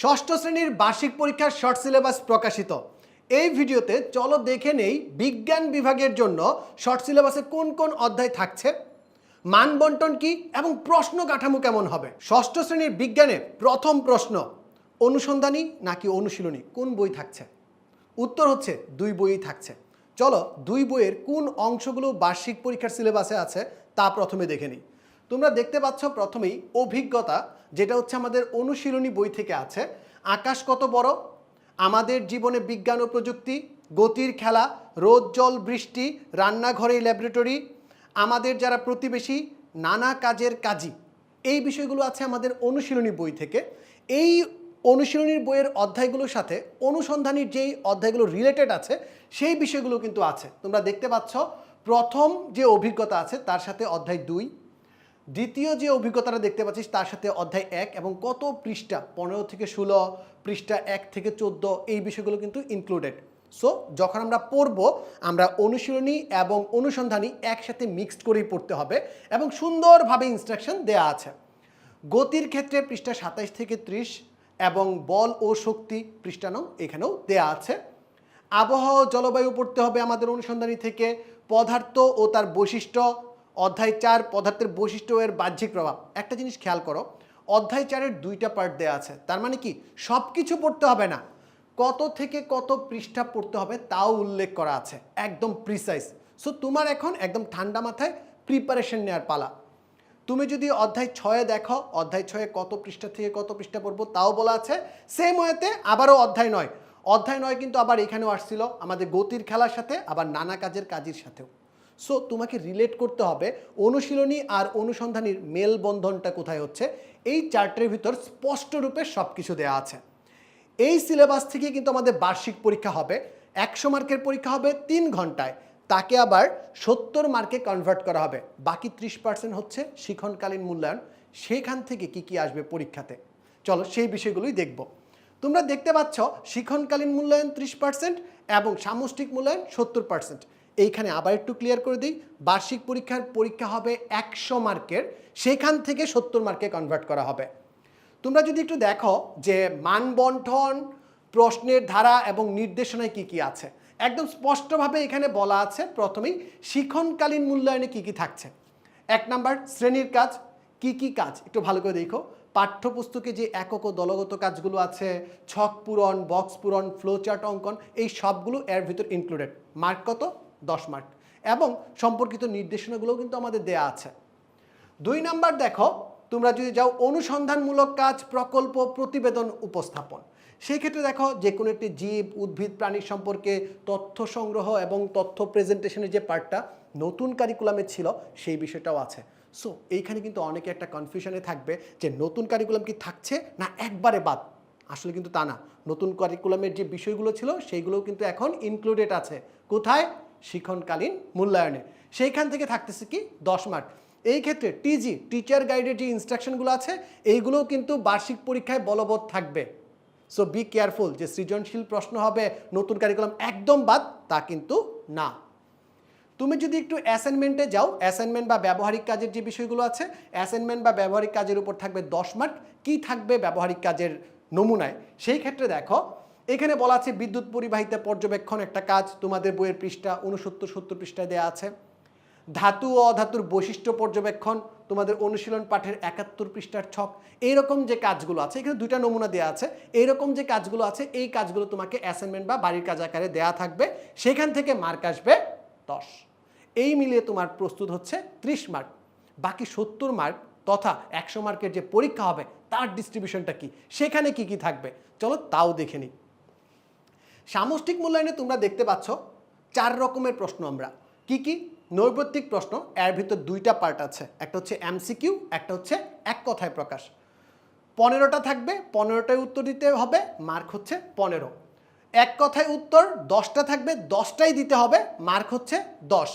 ষষ্ঠ শ্রেণির বার্ষিক পরীক্ষার শর্ট সিলেবাস প্রকাশিত। এই ভিডিওতে চলো দেখে নেই বিজ্ঞান বিভাগের জন্য শর্ট সিলেবাসে কোন কোন অধ্যায় থাকছে, মান বন্টন কি এবং প্রশ্ন কাঠামো কেমন হবে? ষষ্ঠ শ্রেণির বিজ্ঞানে প্রথম প্রশ্ন, অনুসন্ধানী নাকি অনুশীলনী, কোন বই থাকছে? উত্তর হচ্ছে দুই বইই থাকছে। চলো দুই বইয়ের কোন অংশগুলো বার্ষিক পরীক্ষার সিলেবাসে আছে তা প্রথমে দেখে নিই। তোমরা দেখতে পাচ্ছ প্রথমেই অভিজ্ঞতা যেটা হচ্ছে আমাদের অনুশীলনী বই থেকে আছে। আকাশ কত বড়? আমাদের জীবনে বিজ্ঞান ও প্রযুক্তি, গতির খেলা, রোদ, জল, বৃষ্টি, রান্নাঘরে ল্যাবরেটরি আমাদের যারা প্রতিবেশী, নানা কাজের কাজী। এই বিষয়গুলো আছে আমাদের অনুশীলনী বই থেকে। এই অনুশীলনীর বইয়ের অধ্যায়গুলোর সাথে অনুসন্ধানীর যেই অধ্যায়গুলো রিলেটেড আছে, সেই বিষয়গুলো কিন্তু আছে। তোমরা দেখতে পাচ্ছ, প্রথম যে অভিজ্ঞতা আছে, তার সাথে অধ্যায় দুই। দ্বিতীয় যে অভিজ্ঞতাটা দেখতে পাচ্ছিস, তার সাথে অধ্যায় এক এবং কত পৃষ্ঠা? পনেরো থেকে ষোলো, পৃষ্ঠা এক থেকে চোদ্দ, এই বিষয়গুলো কিন্তু ইনক্লুডেড সো যখন আমরা পড়ব, আমরা অনুশীলনী এবং অনুসন্ধানী একসাথে মিক্সড করেই পড়তে হবে এবং সুন্দরভাবে ইনস্ট্রাকশন দেয়া আছে। গতির ক্ষেত্রে পৃষ্ঠা সাতাইশ থেকে ত্রিশ এবং বল ও শক্তি পৃষ্ঠানং এখানেও দেয়া আছে। আবহাওয়া জলবায়ু পড়তে হবে আমাদের অনুসন্ধানী থেকে। পদার্থ ও তার বৈশিষ্ট্য অধ্যায় চার পদার্থের বৈশিষ্ট্য এর বাহ্যিক প্রভাব। একটা জিনিস খেয়াল করো, অধ্যায় চারের দুইটা পার্ট দেওয়া আছে। তার মানে কি? সব কিছু পড়তে হবে না। কত থেকে কত পৃষ্ঠা পড়তে হবে তাও উল্লেখ করা আছে, একদম প্রিসাইজ সো তোমার এখন একদম ঠান্ডা মাথায় প্রিপারেশন নেওয়ার পালা। তুমি যদি অধ্যায় ছয়ে দেখো, অধ্যায় ছয়ে কত পৃষ্ঠা থেকে কত পৃষ্ঠা পড়ব তাও বলা আছে। সেম ওয়েতে আবারও অধ্যায় নয়। অধ্যায় নয় কিন্তু আবার এখানেও আসছিল, আমাদের গতির খেলার সাথে, আবার নানা কাজের কাজের সাথেও। সো তোমাকে রিলেট করতে হবে অনুশীলনী আর অনুসন্ধানীর মেলবন্ধনটা কোথায় হচ্ছে? এই চার্টের ভিতর স্পষ্ট রূপে সব কিছু দেওয়া আছে। এই সিলেবাস থেকে কিন্তু আমাদের বার্ষিক পরীক্ষা হবে। একশো মার্কের পরীক্ষা হবে তিন ঘন্টায়। তাকে আবার সত্তর মার্কে কনভার্ট করা হবে। বাকি ত্রিশ পার্সেন্ট হচ্ছে শিখনকালীন মূল্যায়ন। সেখান থেকে কি কি আসবে পরীক্ষাতে? চলো সেই বিষয়গুলোই দেখব। তোমরা দেখতে পাচ্ছ শিখনকালীন মূল্যায়ন ত্রিশ পার্সেন্ট এবং সামষ্টিক মূল্যায়ন সত্তর পার্সেন্ট এইখানে আবার একটু ক্লিয়ার করে দিই। বার্ষিক পরীক্ষার পরীক্ষা হবে একশো মার্কের, সেখান থেকে সত্তর মার্কে কনভার্ট করা হবে। তোমরা যদি একটু দেখো যে মানবন্ঠন প্রশ্নের ধারা এবং নির্দেশনায় কি কি আছে। একদম স্পষ্টভাবে এখানে বলা আছে, প্রথমেই শিক্ষণকালীন মূল্যায়নে কি কি থাকছে। এক নাম্বার, শ্রেণির কাজ, কি কি কাজ? একটু ভালো করে দেখো। পাঠ্যপুস্তকে যে একক ও দলগত কাজগুলো আছে, ছক পূরণ বক্স পূরণ ফ্লোচার্ট অঙ্কন, এই সবগুলো এর ভিতর ইনক্লুডেড মার্ক কত? দশ মার্ক এবং সম্পর্কিত নির্দেশনাগুলোও কিন্তু আমাদের দেয়া আছে। দুই নাম্বার দেখো, তোমরা যদি যাও অনুসন্ধানমূলক কাজ, প্রকল্প, প্রতিবেদন, উপস্থাপন। সেই ক্ষেত্রে দেখো যে কোনো একটি জীব, উদ্ভিদ, প্রাণী সম্পর্কে তথ্য সংগ্রহ এবং তথ্য প্রেজেন্টেশনের যে পার্টটা নতুন কারিকুলামে ছিল, সেই বিষয়টাও আছে। সো এইখানে কিন্তু অনেকে একটা কনফিউশনে থাকবে যে নতুন কারিকুলাম কি থাকছে না একবারে বাদ? আসলে কিন্তু তা না। নতুন কারিকুলামের যে বিষয়গুলো ছিল, সেইগুলোও কিন্তু এখন ইনক্লুডেড আছে। কোথায়? শিক্ষণকালীন মূল্যায়নে। সেইখান থেকে থাকতেছে কি? দশ মার্ক। এই ক্ষেত্রে টিজি টিচার গাইডের যে ইনস্ট্রাকশনগুলো আছে, এইগুলোও কিন্তু বার্ষিক পরীক্ষায় বলবৎ থাকবে। সো বি কেয়ারফুল যে সৃজনশীল প্রশ্ন হবে, নতুন কারিকুলাম একদম বাদ, তা কিন্তু না। তুমি যদি একটু অ্যাসাইনমেন্টে যাও অ্যাসাইনমেন্ট বা ব্যবহারিক কাজের যে বিষয়গুলো আছে অ্যাসাইনমেন্ট বা ব্যবহারিক কাজের উপর থাকবে দশ মার্ক। কী থাকবে ব্যবহারিক কাজের নমুনায়? সেই ক্ষেত্রে দেখো এখানে বলা আছে, বিদ্যুৎ পরিবাহিতা পর্যবেক্ষণ একটা কাজ, তোমাদের বইয়ের পৃষ্ঠা উনসত্তর সত্তর পৃষ্ঠায় দেওয়া আছে। ধাতু ও অধাতুর বৈশিষ্ট্য পর্যবেক্ষণ, তোমাদের অনুশীলন পাঠের একাত্তর পৃষ্ঠার ছক। এইরকম যে কাজগুলো আছে, এখানে দুইটা নমুনা দেওয়া আছে। এইরকম যে কাজগুলো আছে, এই কাজগুলো তোমাকে অ্যাসাইনমেন্ট বা বাড়ির কাজ আকারে দেওয়া থাকবে। সেখান থেকে মার্ক আসবে দশ। এই মিলিয়ে তোমার প্রস্তুত হচ্ছে ত্রিশ মার্ক বাকি সত্তর মার্ক তথা একশো মার্কের যে পরীক্ষা হবে, তার ডিস্ট্রিবিউশনটা কি? সেখানে কি কি থাকবে? চলো তাও দেখে নিই। সামষ্টিক মূল্যায়নে তোমরা দেখতে পাচ্ছ চার রকমের প্রশ্ন আমরা। কি কি? নৈবত্তিক প্রশ্ন, এর ভিতর দুইটা পার্ট আছে। একটা হচ্ছে এমসিকিউ একটা হচ্ছে এক কথায় প্রকাশ। পনেরোটা থাকবে, পনেরোটায় উত্তর দিতে হবে মার্ক হচ্ছে পনেরো। এক কথায় উত্তর, দশটা থাকবে, দশটাই দিতে হবে মার্ক হচ্ছে দশ।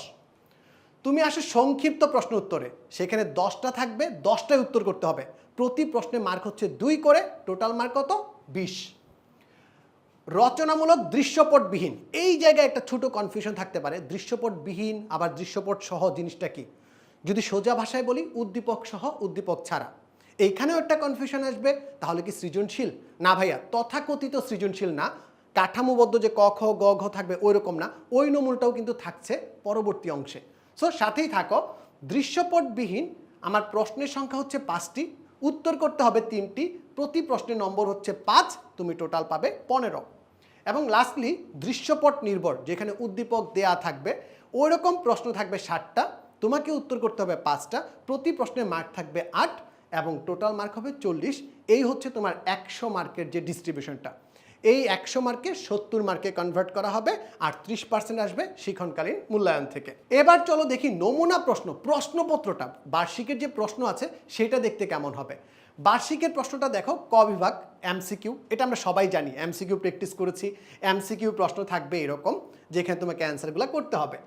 তুমি আসো সংক্ষিপ্ত প্রশ্ন উত্তরে। সেখানে দশটা থাকবে, দশটায় উত্তর করতে হবে। প্রতি প্রশ্নে মার্ক হচ্ছে দুই করে টোটাল মার্ক কত? বিশ। রচনামূলক দৃশ্যপটবিহীন। এই জায়গায় একটা ছোট কনফিউশন থাকতে পারে। দৃশ্যপটবিহীন, আবার দৃশ্যপট সহ জিনিসটা কি? যদি সোজা ভাষায় বলি উদ্দীপক সহ উদ্দীপক ছাড়া। এইখানেও একটা কনফিউশন আসবে, তাহলে কি সৃজনশীল? না ভাইয়া, তথাকথিত সৃজনশীল না। কাঠামোবদ্ধ যে ক, খ, গ, ঘ থাকবে ওই রকম না। ওই নমুনাটাও কিন্তু থাকছে পরবর্তী অংশে। সো সাথেই থাকো, দৃশ্যপটবিহীন, আমার প্রশ্নের সংখ্যা হচ্ছে পাঁচটি, উত্তর করতে হবে তিনটি, প্রতি প্রশ্নের নম্বর হচ্ছে পাঁচ, তুমি টোটাল পাবে পনেরো। এবং লাস্টলি দৃশ্যপট নির্ভর, যেখানে উদ্দীপক দেয়া থাকবে ওই রকম প্রশ্ন থাকবে ষাটটা, তোমাকে উত্তর করতে হবে পাঁচটা, প্রতি প্রশ্নে মার্ক থাকবে আট, এবং টোটাল মার্ক হবে চল্লিশ, এই হচ্ছে তোমার একশো মার্কের যে ডিস্ট্রিবিউশনটা এই একশো মার্কে সত্তর মার্কে কনভার্ট করা হবে আর ত্রিশ পার্সেন্ট আসবে শিক্ষণকালীন মূল্যায়ন থেকে। এবার চলো দেখি নমুনা প্রশ্ন, প্রশ্নপত্রটা, বার্ষিকের যে প্রশ্ন আছে সেটা দেখতে কেমন হবে। বার্ষিকের প্রশ্নটা দেখো, ক বিভাগ এমসিকিউ এটা আমরা সবাই জানি এমসিকিউ প্র্যাকটিস করেছি এমসিকিউ প্রশ্ন থাকবে এরকম, যেখানে তোমাকে অ্যান্সারগুলো করতে হবে।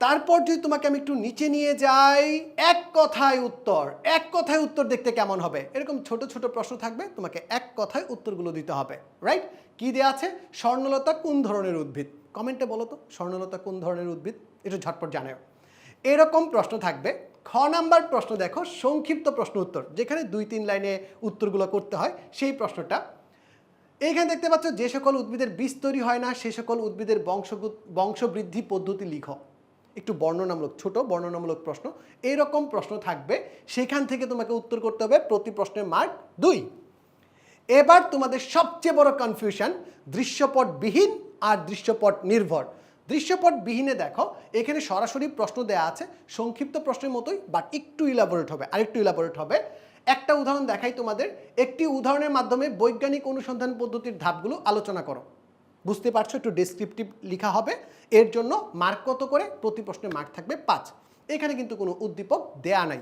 তারপর যদি তোমাকে আমি একটু নিচে নিয়ে যাই, এক কথায় উত্তর, এক কথায় উত্তর দেখতে কেমন হবে? এরকম ছোট ছোট প্রশ্ন থাকবে, তোমাকে এক কথায় উত্তরগুলো দিতে হবে রাইট কি দেওয়া আছে? স্বর্ণলতা কোন ধরনের উদ্ভিদ? কমেন্টে বলো তো, স্বর্ণলতা কোন ধরনের উদ্ভিদ? একটু ঝটপট জানাও। এরকম প্রশ্ন থাকবে, খ নাম্বার প্রশ্ন দেখো, সংক্ষিপ্ত প্রশ্ন উত্তর, যেখানে দুই, তিন লাইনে উত্তরগুলো করতে হয়, সেই প্রশ্নটা। এইখানে দেখতে পাচ্ছ, যে সকল উদ্ভিদের বীজ তৈরি হয় না, সে সকল উদ্ভিদের বংশ বংশবৃদ্ধি পদ্ধতি লিখো। একটু বর্ণনামূলক, ছোট বর্ণনামূলক প্রশ্ন। এইরকম প্রশ্ন থাকবে, সেখান থেকে তোমাকে উত্তর করতে হবে প্রতি প্রশ্নের মার্ক দুই। এবার তোমাদের সবচেয়ে বড় কনফিউশন দৃশ্যপটবিহীন আর দৃশ্যপট নির্ভর দৃশ্যপটবিহীনে দেখো, এখানে সরাসরি প্রশ্ন দেয়া আছে, সংক্ষিপ্ত প্রশ্নের মতোই বাট একটু ইলাবোরেট হবে, আরেকটু ইলাবোরেট হবে। একটা উদাহরণ দেখাই তোমাদের, একটি উদাহরণের মাধ্যমে বৈজ্ঞানিক অনুসন্ধান পদ্ধতির ধাপগুলো আলোচনা করো। বুঝতে পারছ, একটু ডেসক্রিপটিভ লেখা হবে। এর জন্য মার্ক কত করে? প্রতি প্রশ্নে মার্ক থাকবে পাঁচ। এখানে কিন্তু কোনো উদ্দীপক দেয়া নাই।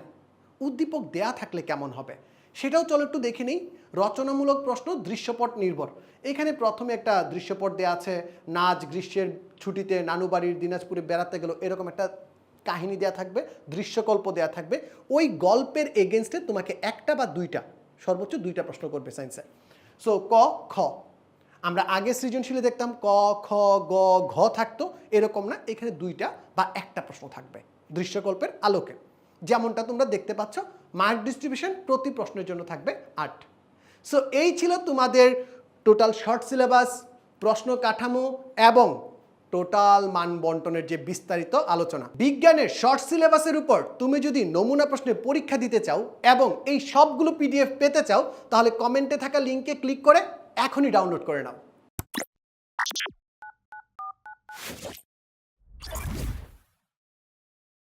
উদ্দীপক দেয়া থাকলে কেমন হবে? সেটাও চলো একটু দেখে নিই। রচনামূলক প্রশ্ন, দৃশ্যপট নির্ভর। এখানে প্রথমে একটা দৃশ্যপট দেয়া আছে। নাচ গ্রীষ্মের ছুটিতে নানু বাড়ির দিনাজপুরে বেড়াতে গেল, এরকম একটা কাহিনী দেয়া থাকবে, দৃশ্যকল্প দেয়া থাকবে। ওই গল্পের এগেনস্টে তোমাকে একটা বা দুইটা, সর্বোচ্চ দুইটা প্রশ্ন করবে সায়েন্সে সো ক, খ। আমরা আগে সৃজনশীলে দেখতাম ক, খ, গ, ঘ থাকতো, এরকম না, এখানে দুইটা বা একটা প্রশ্ন থাকবে দৃশ্যকল্পের আলোকে। যেমনটা তোমরা দেখতে পাচ্ছ, মার্ক ডিস্ট্রিবিউশন প্রতি প্রশ্নের জন্য থাকবে আট। সো এই ছিল তোমাদের টোটাল শর্ট সিলেবাস, প্রশ্ন কাঠামো এবং টোটাল মান বন্টনের যে বিস্তারিত আলোচনা। বিজ্ঞানের শর্ট সিলেবাসের উপর তুমি যদি নমুনা প্রশ্নের পরীক্ষা দিতে চাও এবং এই সবগুলো পিডিএফ পেতে চাও, তাহলে কমেন্টে থাকা লিঙ্কে ক্লিক করে এখনই ডাউনলোড করে নাও।